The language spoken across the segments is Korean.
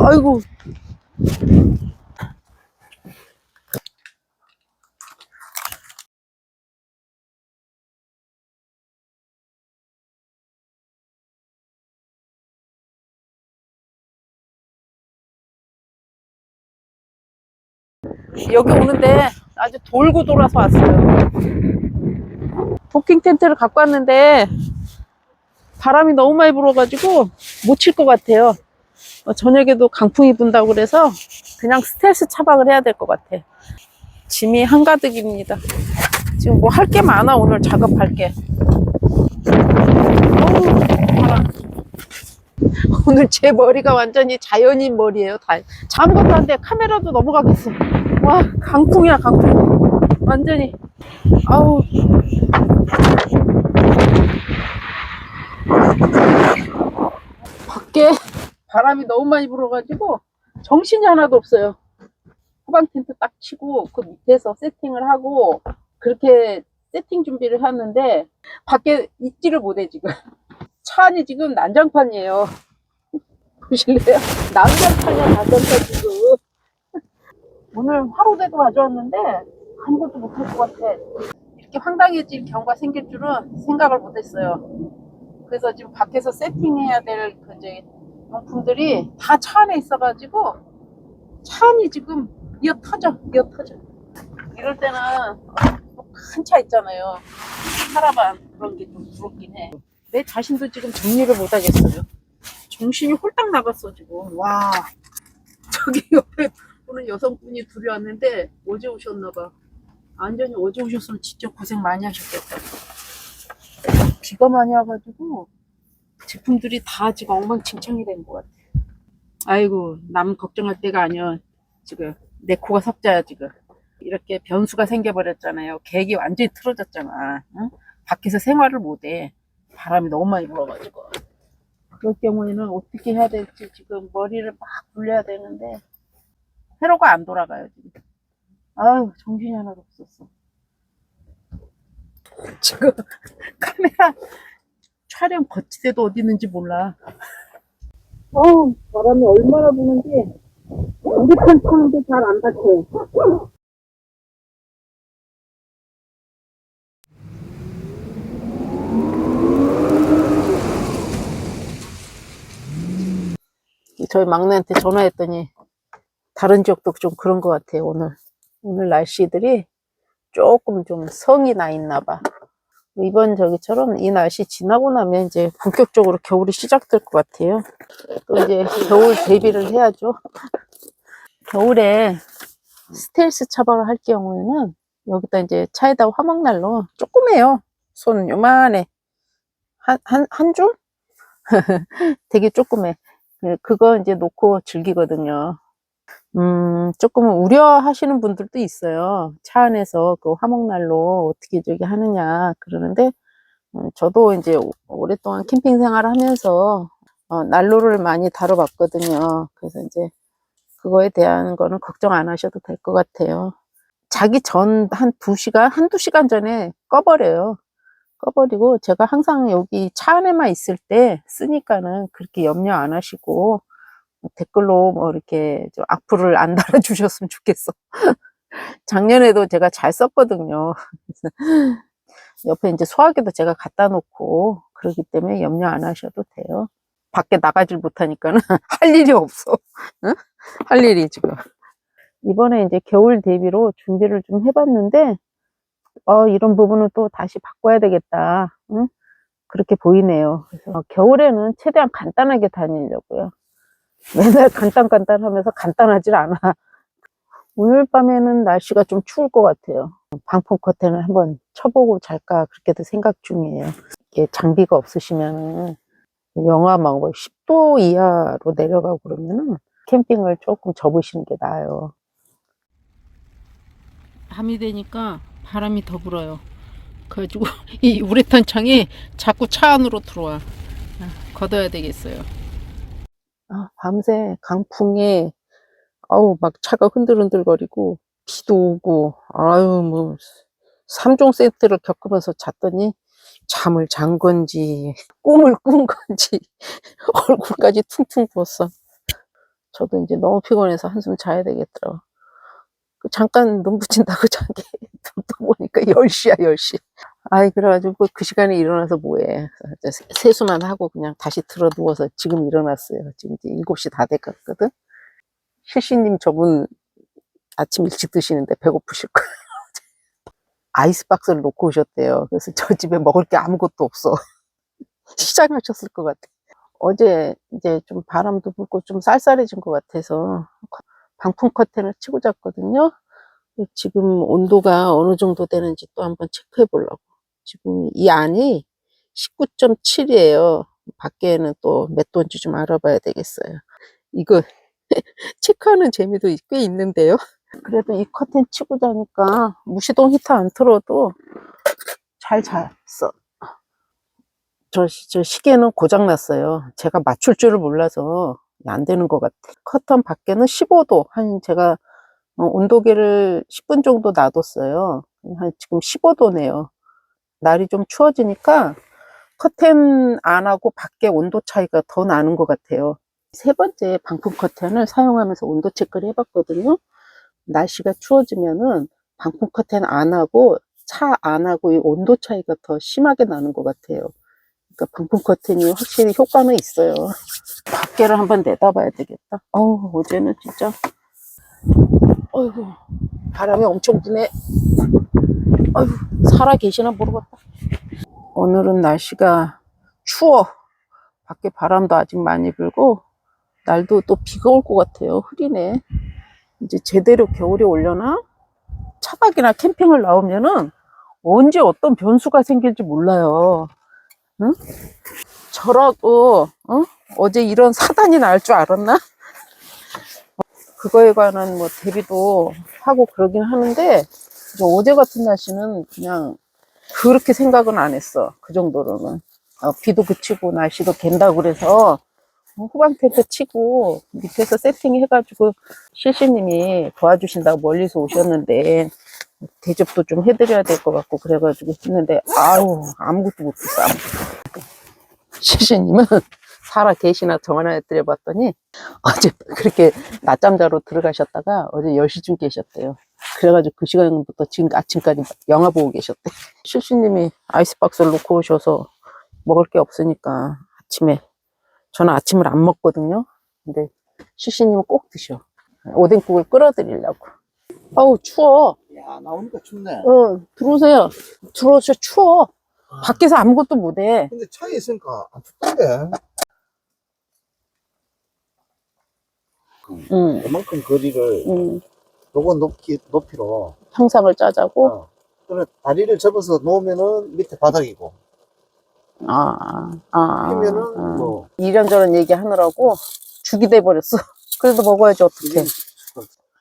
아이고. 여기 오는데 아주 돌고 돌아서 왔어요. 도킹 텐트를 갖고 왔는데 바람이 너무 많이 불어가지고 못 칠 것 같아요. 어, 저녁에도 강풍이 분다고 그래서 그냥 스텔스 차박을 해야 될 것 같아. 짐이 한가득입니다. 지금 뭐 할 게 많아 오늘 작업할 게. 오늘 제 머리가 완전히 자연인 머리예요. 다 아무것도 안 돼. 카메라도 넘어가겠어. 와 강풍이야 강풍. 완전히. 아우 바람이 너무 많이 불어가지고 정신이 하나도 없어요. 후방 텐트 딱 치고 그 밑에서 세팅을 하고 그렇게 세팅 준비를 했는데 밖에 있지를 못해 지금. 차 안이 지금 난장판이에요. 보실래요? 난장판이야 난장판 지금. 오늘 화로대도 가져왔는데 아무것도 못할 것 같아. 이렇게 황당해질 경우가 생길 줄은 생각을 못했어요. 그래서 지금 밖에서 세팅해야 될 그 이제 용품들이 다 차 안에 있어가지고 차 안이 지금 이어 터져, 이어 터져. 이럴 때는 큰 차 있잖아요. 카라반 그런 게 좀 부럽긴 해. 내 자신도 지금 정리를 못 하겠어요. 정신이 홀딱 나갔어 지금. 와, 저기 옆에 오는 여성분이 둘이 왔는데 어제 오셨나봐. 완전히 어제 오셨으면 진짜 고생 많이 하셨겠다. 비가 많이 와가지고 제품들이 다 지금 엉망진창이 된 것 같아. 아이고 남 걱정할 때가 아니야. 지금 내 코가 석자야 지금. 이렇게 변수가 생겨버렸잖아요. 계획이 완전히 틀어졌잖아. 응? 밖에서 생활을 못해. 바람이 너무 많이 불어가지고. 그럴 경우에는 어떻게 해야 될지 지금 머리를 막 굴려야 되는데 회로가 안 돌아가요 지금. 아유 정신이 하나도 없었어. 지금 카메라 촬영 거치대도 어디 있는지 몰라. 어우, 바람이 얼마나 부는지 핸드폰 타는데 잘 안 닫혀요. 저희 막내한테 전화했더니 다른 지역도 좀 그런 것 같아요, 오늘. 오늘 날씨들이 조금 좀 성이 나 있나 봐. 이번 저기처럼 이 날씨 지나고 나면 이제 본격적으로 겨울이 시작될 것 같아요. 또 이제 겨울 대비를 해야죠. 겨울에 스텔스 차박을 할 경우에는 여기다 이제 차에다 화목난로 조그매요. 손 요만해. 한, 한, 한 줄? 되게 조그매. 그- 그거 이제 놓고 즐기거든요. 음, 조금 우려하시는 분들도 있어요. 차 안에서 그 화목난로 어떻게 저기 하느냐 그러는데, 음, 저도 이제 오- 오랫동안 캠핑 생활을 하면서 어, 난로를 많이 다뤄봤거든요. 그래서 이제 그거에 대한 거는 걱정 안 하셔도 될 것 같아요. 자기 전 한 두 시간, 한두 시간 전에 꺼버려요. 꺼버리고 제가 항상 여기 차 안에만 있을 때 쓰니까는 그렇게 염려 안 하시고 댓글로 뭐 이렇게 좀 악플을 안 달아주셨으면 좋겠어. 작년에도 제가 잘 썼거든요. 옆에 이제 소화기도 제가 갖다 놓고 그러기 때문에 염려 안 하셔도 돼요. 밖에 나가질 못하니까는 할 일이 없어. 응? 할 일이 지금. 이번에 이제 겨울 대비로 준비를 좀 해봤는데, 어, 이런 부분은 또 다시 바꿔야 되겠다. 응? 그렇게 보이네요. 그래서 어, 겨울에는 최대한 간단하게 다니려고요. 맨날 간단간단 하면서 간단하질 않아. 오늘 밤에는 날씨가 좀 추울 것 같아요. 방풍 커튼을 한번 쳐보고 잘까 그렇게도 생각 중이에요. 이게 장비가 없으시면 영하 막 10도 이하로 내려가고 그러면은 캠핑을 조금 접으시는 게 나아요. 밤이 되니까 바람이 더 불어요. 그래가지고 이 우레탄 창이 자꾸 차 안으로 들어와. 아, 걷어야 되겠어요. 아, 밤새 강풍에 아우 막 차가 흔들흔들거리고 비도 오고 아유 뭐 3종 세트를 겪으면서 잤더니 잠을 잔 건지 꿈을 꾼 건지 얼굴까지 퉁퉁 부었어. 저도 이제 너무 피곤해서 한숨 자야 되겠더라고. 그 잠깐 눈 붙인다고 또 보니까 10시야, 10시. 아이, 그래가지고 그 시간에 일어나서 뭐해. 세수만 하고 그냥 다시 들어 누워서 지금 일어났어요. 지금 이제 7시 다 돼갔거든. 실시님 저분 아침 일찍 드시는데 배고프실 거예요. 아이스박스를 놓고 오셨대요. 그래서 저 집에 먹을 게 아무것도 없어. 시장하셨을 것 같아. 어제 이제 좀 바람도 불고 좀 쌀쌀해진 것 같아서 방풍 커튼을 치고 잤거든요. 지금 온도가 어느 정도 되는지 또 한번 체크해 보려고. 지금 이 안이 19.7이에요. 밖에는 또몇 도인지 좀 알아봐야 되겠어요. 이거 체크하는 재미도 꽤 있는데요. 그래도 이 커튼 치고 자니까 무시동 히터 안 틀어도 잘 잤어. 저, 시- 저 시계는 고장났어요. 제가 맞출 줄을 몰라서 안 되는 것 같아. 커튼 밖에는 15도, 한 제가 어, 온도계를 10분 정도 놔뒀어요. 한 지금 15도네요. 날이 좀 추워지니까 커튼 안 하고 밖에 온도 차이가 더 나는 것 같아요. 세 번째 방풍 커튼을 사용하면서 온도 체크를 해봤거든요. 날씨가 추워지면은 방풍 커튼 안 하고 차 안 하고 이 온도 차이가 더 심하게 나는 것 같아요. 그러니까 방풍 커튼이 확실히 효과는 있어요. 밖에를 한번 내다봐야 되겠다. 어우, 어제는 진짜, 어이구, 바람이 엄청 부네. 어이구, 살아 계시나 모르겠다. 오늘은 날씨가 추워. 밖에 바람도 아직 많이 불고, 날도 또 비가 올 것 같아요. 흐리네. 이제 제대로 겨울이 올려나? 차박이나 캠핑을 나오면은 언제 어떤 변수가 생길지 몰라요. 응? 저라고 어? 어제 이런 사단이 날 줄 알았나? 그거에 관한 뭐 대비도 하고 그러긴 하는데 어제 같은 날씨는 그냥 그렇게 생각은 안 했어. 그 정도로는 어, 비도 그치고 날씨도 갠다고 그래서 어, 후방 텐트 치고 밑에서 세팅 해가지고 실시님이 도와주신다고 멀리서 오셨는데 대접도 좀 해드려야 될 것 같고 그래가지고 했는데 아우 아무것도 못했어. 실시님은 살아 계시나 전화해 드려 봤더니 어제 그렇게 낮잠 자러 들어가셨다가 어제 10시쯤 계셨대요 그래가지고 그 시간부터 지금 아침까지 영화 보고 계셨대 실시님이 아이스박스를 놓고 오셔서 먹을 게 없으니까 아침에 저는 아침을 안 먹거든요 근데 실시님은 꼭 드셔 오뎅국을 끓여드리려고 아우 추워 야, 나오니까 춥네. 어, 들어오세요. 들어오셔, 추워. 밖에서 아무것도 못해. 근데 차에 있으니까 안 춥던데. 응, 그만큼 거리를 응. 요거 높이, 높이로. 형상을 짜자고. 어. 그러면 다리를 접어서 놓으면은 밑에 바닥이고. 아, 아. 피면은 아. 뭐. 이런저런 얘기 하느라고 죽이 돼버렸어. 그래도 먹어야지, 어떡해.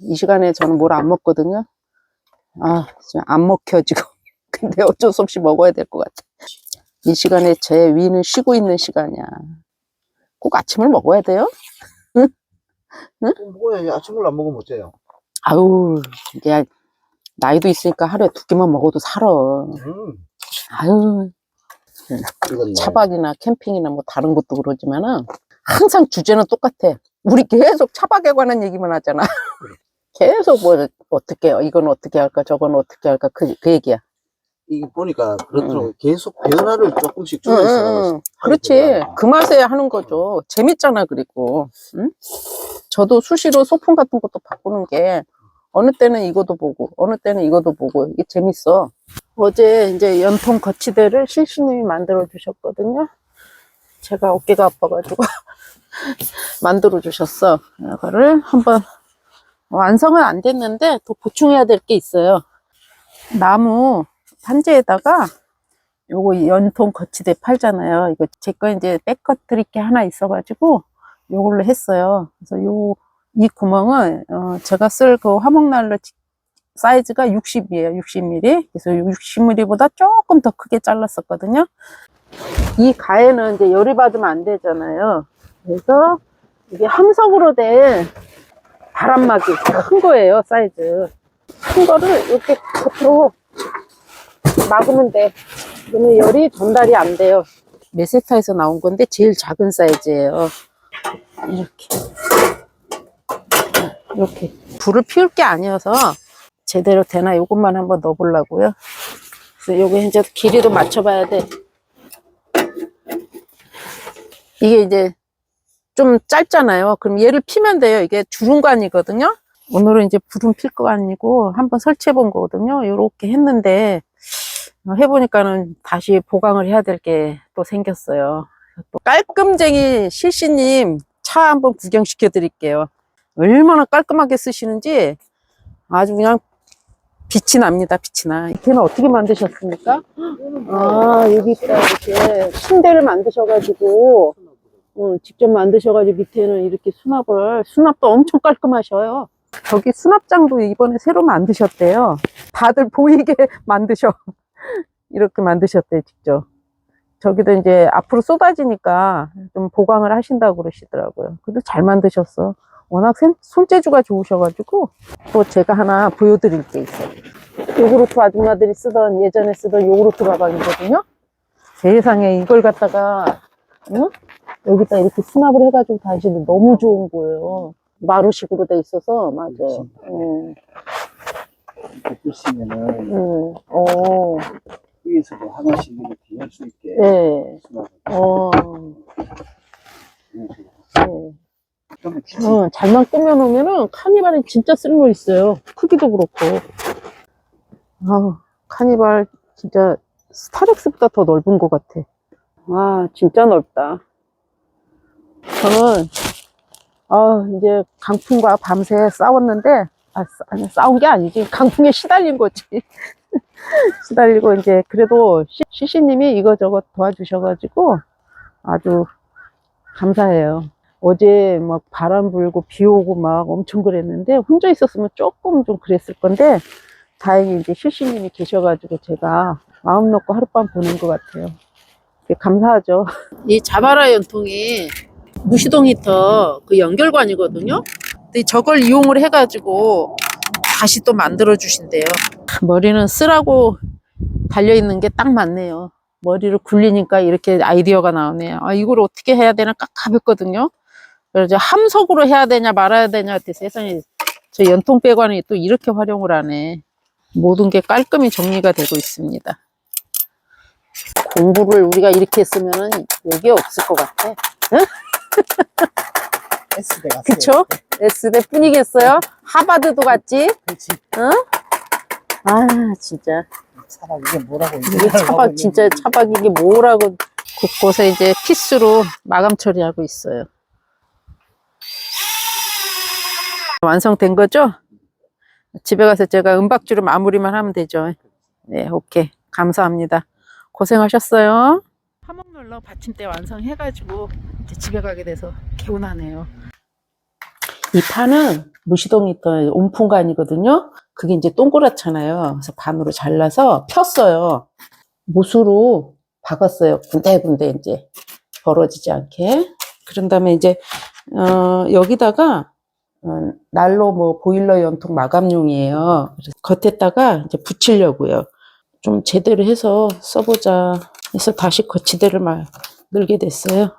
이 시간에 저는 뭘 안 먹거든요. 아, 지금 안 먹혀, 지금. 근데 어쩔 수 없이 먹어야 될 것 같아. 이 시간에 제 위는 쉬고 있는 시간이야. 꼭 아침을 먹어야 돼요? 또 뭐야, 아침을 안 먹으면 어째요? 아유, 이게 나이도 있으니까 하루에 두 끼만 먹어도 살아. 음, 아유, 차박이나 캠핑이나 뭐 다른 것도 그러지만은 항상 주제는 똑같아. 우리 계속 차박에 관한 얘기만 하잖아. 계속 뭐 어떻게 이건 어떻게 할까 저건 어떻게 할까 그, 그 얘기야. 이게 보니까 그렇더라고. 계속 변화를 조금씩 응, 주면서. 응, 응. 하게 그렇지. 그 맛에 하는 거죠. 재밌잖아 그리고. 응? 저도 수시로 소품 같은 것도 바꾸는 게 어느 때는 이것도 보고 어느 때는 이것도 보고 이게 재밌어. 어제 이제 연통 거치대를 실수님이 만들어 주셨거든요. 제가 어깨가 아파가지고 만들어 주셨어. 이거를 한번 완성은 안 됐는데 더 보충해야 될 게 있어요. 나무 판재에다가 요거 연통 거치대 팔잖아요. 이거 제 거 이제 드릴 게 하나 있어가지고 요걸로 했어요. 그래서 요 이 구멍은 어, 제가 쓸 그 화목난로 지- 사이즈가 60이에요. 60mm. 그래서 60mm보다 조금 더 크게 잘랐었거든요. 이 가에는 이제 열이 받으면 안 되잖아요. 그래서 이게 함석으로 된 바람막이 큰 거예요. 사이즈. 큰 거를 이렇게 겉으로 막으면 돼. 그러면 열이 전달이 안 돼요. 메세타에서 나온 건데 제일 작은 사이즈예요. 이렇게. 이렇게 불을 피울 게 아니어서 제대로 되나 이것만 한번 넣어보려고요. 그래서 요거 이제 길이도 맞춰봐야 돼. 이게 이제 좀 짧잖아요. 그럼 얘를 피면 돼요. 이게 주름관이거든요. 오늘은 이제 불은 필 거 아니고 한번 설치해 본 거거든요. 이렇게 했는데 어, 해보니까는 다시 보강을 해야 될 게 또 생겼어요. 또 깔끔쟁이 실시님 차 한번 구경시켜 드릴게요. 얼마나 깔끔하게 쓰시는지 아주 그냥 빛이 납니다. 빛이 나. 걔는 어떻게 만드셨습니까? 아 여기 있다 이렇게 침대를 만드셔가지고 어, 직접 만드셔가지고 밑에는 이렇게 수납을 수납도 엄청 깔끔하셔요. 저기 수납장도 이번에 새로 만드셨대요. 다들 보이게 만드셔. 이렇게 만드셨대, 직접. 저기도 이제 앞으로 쏟아지니까 좀 보강을 하신다고 그러시더라고요. 근데 잘 만드셨어. 워낙 생- 손재주가 좋으셔가지고 또 제가 하나 보여드릴 게 있어요. 요구르트 아줌마들이 쓰던 예전에 쓰던 요구르트 가방이거든요. 세상에 이걸 갖다가 응? 여기다 이렇게 수납을 해가지고 다니시는데 너무 좋은 거예요. 마루식으로 돼 있어서 맞아요. 음, 이렇게 보시면은 음, 어, 위에서도 하나씩 이렇게 열 수 있게 네, 어, 네. 빛이 어, 잘만 꾸며놓으면은 카니발은 진짜 쓸모 있어요. 크기도 그렇고. 아, 카니발 진짜 스타렉스보다 더 넓은 것 같아. 와, 진짜 넓다. 저는 아, 이제 강풍과 밤새 싸웠는데 아, 싸- 아니, 싸운 게 아니지. 강풍에 시달린 거지. 시달리고 이제 그래도 시- 시시님이 이거저거 도와주셔가지고 아주 감사해요. 어제 막 바람 불고 비 오고 막 엄청 그랬는데 혼자 있었으면 조금 좀 그랬을 건데 다행히 이제 실시님이 계셔가지고 제가 마음 놓고 하룻밤 보낸 것 같아요. 되게 감사하죠. 이 자바라 연통이 무시동 히터 그 연결관이거든요. 근데 저걸 이용을 해가지고 다시 또 만들어 주신대요. 머리는 쓰라고 달려 있는 게 딱 맞네요. 머리를 굴리니까 이렇게 아이디어가 나오네요. 아, 이걸 어떻게 해야 되나 깝깝했거든요. 그래서 함석으로 해야 되냐 말아야 되냐 했더니 세상에 저 연통 배관이 또 이렇게 활용을 하네. 모든 게 깔끔히 정리가 되고 있습니다. 공부를 우리가 이렇게 했으면은 여기 없을 것 같아. S대 같아요. 그쵸? S대 뿐이겠어요? 하바드도 같지? 그렇지. 아, 진짜. 차박 이게 뭐라고 이게 차박, 진짜 차박 이게 뭐라고 곳곳에 이제 피스로 마감 처리하고 있어요. 완성된 거죠? 집에 가서 제가 은박지로 마무리만 하면 되죠. 네, 오케이. 감사합니다. 고생하셨어요. 화목놀러 받침대 완성해가지고 이제 집에 가게 돼서 개운하네요. 이 판은 무시동 히터 온풍관이거든요. 그게 이제 동그랗잖아요. 그래서 반으로 잘라서 폈어요. 못으로 박았어요. 군데군데 이제 벌어지지 않게. 그런 다음에 이제 어, 여기다가 어, 난로 뭐 보일러 연통 마감용이에요. 겉에다가 이제 붙이려고요. 좀 제대로 해서 써보자. 해서 다시 거치대를 막 늘게 됐어요.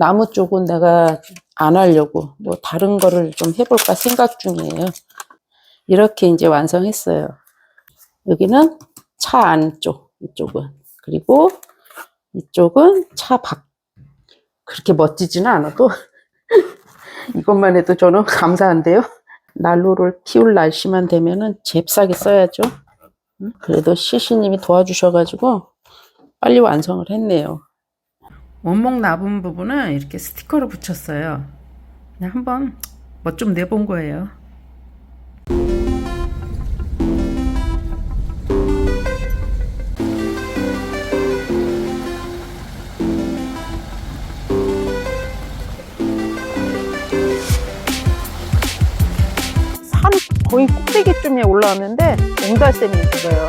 나무 쪽은 내가 안 하려고 뭐 다른 거를 좀 해볼까 생각 중이에요. 이렇게 이제 완성했어요. 여기는 차 안쪽, 이쪽은. 그리고 이쪽은 차 밖. 그렇게 멋지지는 않아도 이것만 해도 저는 감사한데요. 난로를 피울 날씨만 되면은 잽싸게 써야죠. 응? 그래도 시시님이 도와주셔가지고 빨리 완성을 했네요. 원목 나분 부분은 이렇게 스티커로 붙였어요. 그냥 한번 멋 좀 내본 거예요. 산 거의 꼭대기쯤에 올라왔는데 옹달샘이 있어요.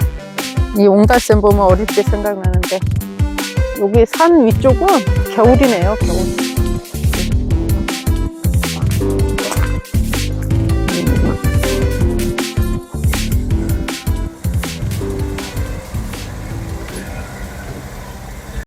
이 옹달샘 보면 어릴 때 생각나는데 여기 산 위쪽은 겨울이네요, 겨울.